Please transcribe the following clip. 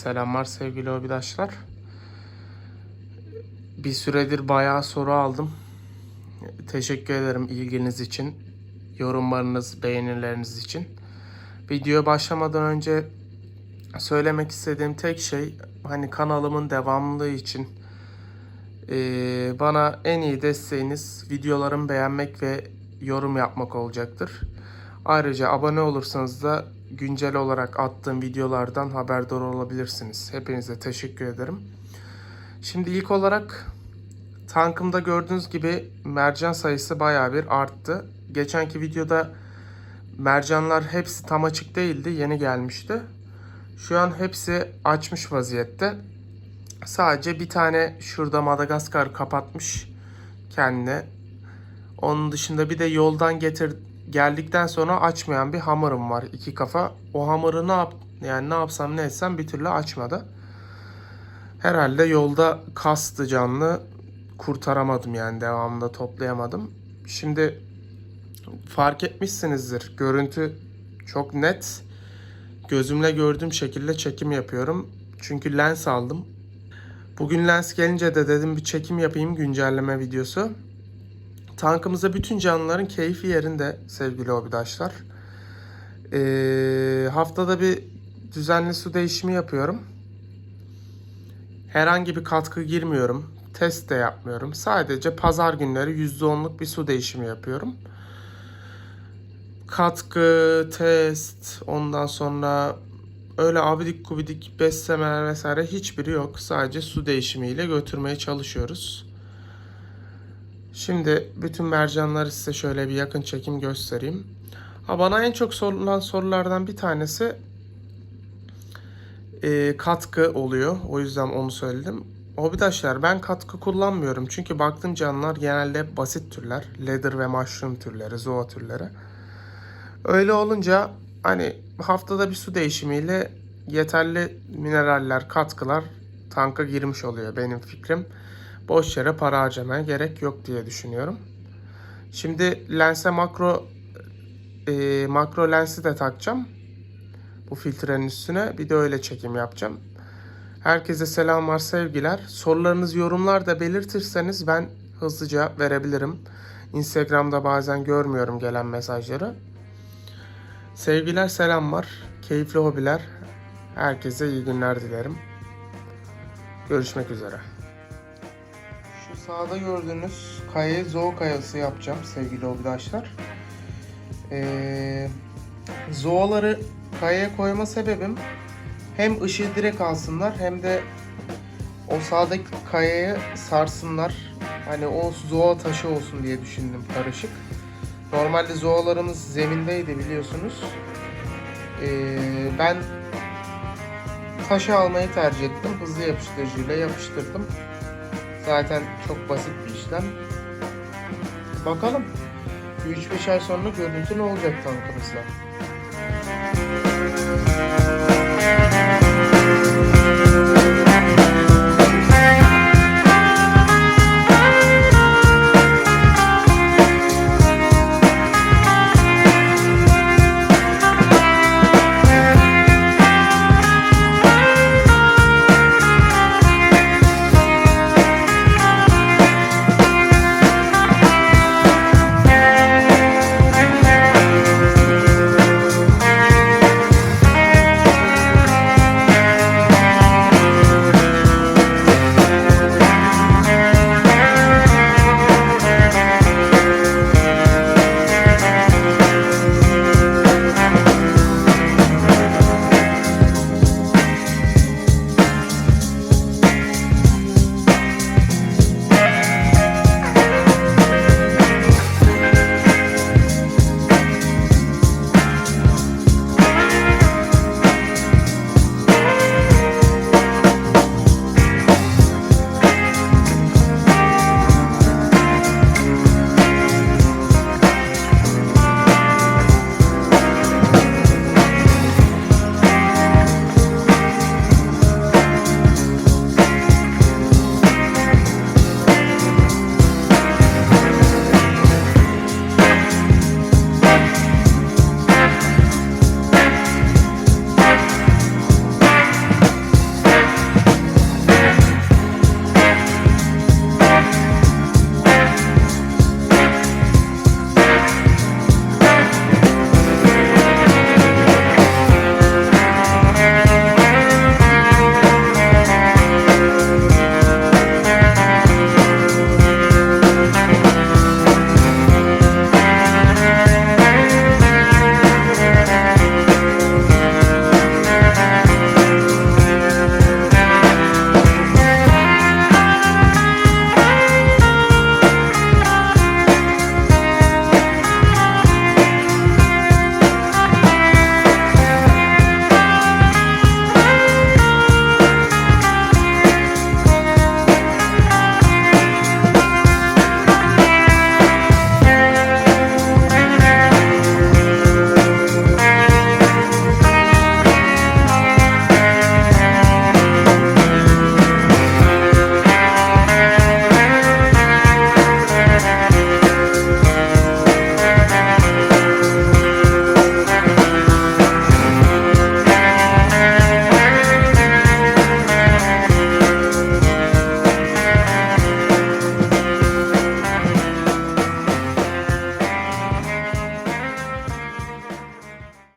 Selamlar sevgili hobidaşlar. Bir süredir bayağı soru aldım. Teşekkür ederim ilginiz için, yorumlarınız, beğenileriniz için. Videoya başlamadan önce söylemek istediğim tek şey hani kanalımın devamlılığı için eee, bana en iyi desteğiniz videolarımı beğenmek ve yorum yapmak olacaktır. Ayrıca abone olursanız da güncel olarak attığım videolardan haberdar olabilirsiniz. Hepinize teşekkür ederim. Şimdi ilk olarak tankımda gördüğünüz gibi mercan sayısı bayağı bir arttı. Geçenki videoda mercanlar hepsi tam açık değildi. Yeni gelmişti. Şu an hepsi açmış vaziyette. Sadece bir tane şurada Madagaskar kapatmış kendine. Onun dışında bir de yoldan getir geldikten sonra açmayan bir hamurum var. iki kafa. O hamuru ne yap yani ne yapsam ne etsem bir türlü açmadı. Herhalde yolda kastı canlı kurtaramadım yani devamında toplayamadım. Şimdi fark etmişsinizdir. Görüntü çok net. Gözümle gördüğüm şekilde çekim yapıyorum. Çünkü lens aldım. Bugün lens gelince de dedim bir çekim yapayım güncelleme videosu. Tankımızda bütün canlıların keyfi yerinde sevgili hobidaşlar. Ee, haftada bir düzenli su değişimi yapıyorum. Herhangi bir katkı girmiyorum. Test de yapmıyorum. Sadece pazar günleri %10'luk bir su değişimi yapıyorum. Katkı, test, ondan sonra öyle abidik gubidik beslemeler vesaire hiçbiri yok. Sadece su değişimiyle götürmeye çalışıyoruz. Şimdi bütün mercanları size şöyle bir yakın çekim göstereyim. Ha, bana en çok sorulan sorulardan bir tanesi e, katkı oluyor. O yüzden onu söyledim. Hobidaşlar ben katkı kullanmıyorum. Çünkü baktım canlılar genelde basit türler. Leather ve mushroom türleri, zoa türleri. Öyle olunca hani haftada bir su değişimiyle yeterli mineraller, katkılar tanka girmiş oluyor benim fikrim. Boş yere para harcamaya gerek yok diye düşünüyorum. Şimdi lense makro e, makro lensi de takacağım. Bu filtrenin üstüne bir de öyle çekim yapacağım. Herkese selamlar, sevgiler. Sorularınız yorumlarda belirtirseniz ben hızlı cevap verebilirim. Instagram'da bazen görmüyorum gelen mesajları. Sevgiler, selamlar. Keyifli hobiler. Herkese iyi günler dilerim. Görüşmek üzere. Sağda gördüğünüz kayayı zoo kayası yapacağım sevgili hobidaşlar. Ee, zooları kayaya koyma sebebim hem ışığı direkt alsınlar hem de o sağdaki kayayı sarsınlar. Hani o zoa taşı olsun diye düşündüm karışık. Normalde zoalarımız zemindeydi biliyorsunuz. Ee, ben taşı almayı tercih ettim. Hızlı yapıştırıcıyla yapıştırdım. Zaten çok basit bir işlem. Bakalım. 3-5 ay sonra görüntü ne olacak tankımızda.